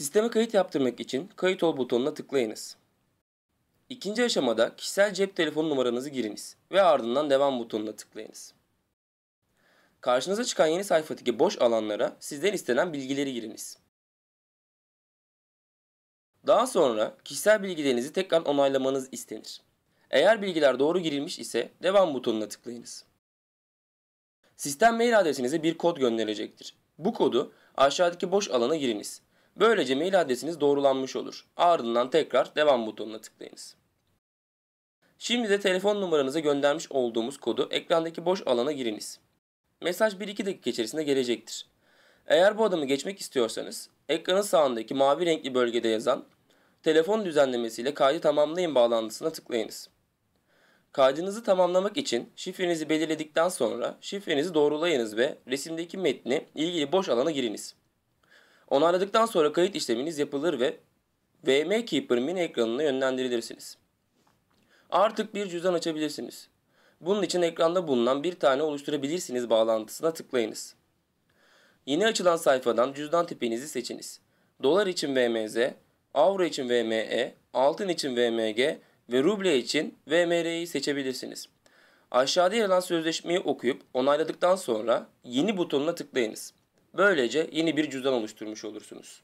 Sisteme kayıt yaptırmak için kayıt ol butonuna tıklayınız. İkinci aşamada kişisel cep telefonu numaranızı giriniz ve ardından devam butonuna tıklayınız. Karşınıza çıkan yeni sayfadaki boş alanlara sizden istenen bilgileri giriniz. Daha sonra kişisel bilgilerinizi tekrar onaylamanız istenir. Eğer bilgiler doğru girilmiş ise devam butonuna tıklayınız. Sistem mail adresinize bir kod gönderecektir. Bu kodu aşağıdaki boş alana giriniz. Böylece mail adresiniz doğrulanmış olur. Ardından tekrar devam butonuna tıklayınız. Şimdi de telefon numaranıza göndermiş olduğumuz kodu ekrandaki boş alana giriniz. Mesaj 1-2 dakika içerisinde gelecektir. Eğer bu adımı geçmek istiyorsanız ekranın sağındaki mavi renkli bölgede yazan telefon düzenlemesiyle kaydı tamamlayın bağlantısına tıklayınız. Kaydınızı tamamlamak için şifrenizi belirledikten sonra şifrenizi doğrulayınız ve resimdeki metni ilgili boş alana giriniz. Onayladıktan sonra kayıt işleminiz yapılır ve VM Keeper mini ekranına yönlendirilirsiniz. Artık bir cüzdan açabilirsiniz. Bunun için ekranda bulunan bir tane oluşturabilirsiniz bağlantısına tıklayınız. Yeni açılan sayfadan cüzdan tipinizi seçiniz. Dolar için VMZ, Avro için VME, Altın için VMG ve Ruble için VMR'yi seçebilirsiniz. Aşağıda yer alan sözleşmeyi okuyup onayladıktan sonra Yeni butonuna tıklayınız. Böylece yeni bir cüzdan oluşturmuş olursunuz.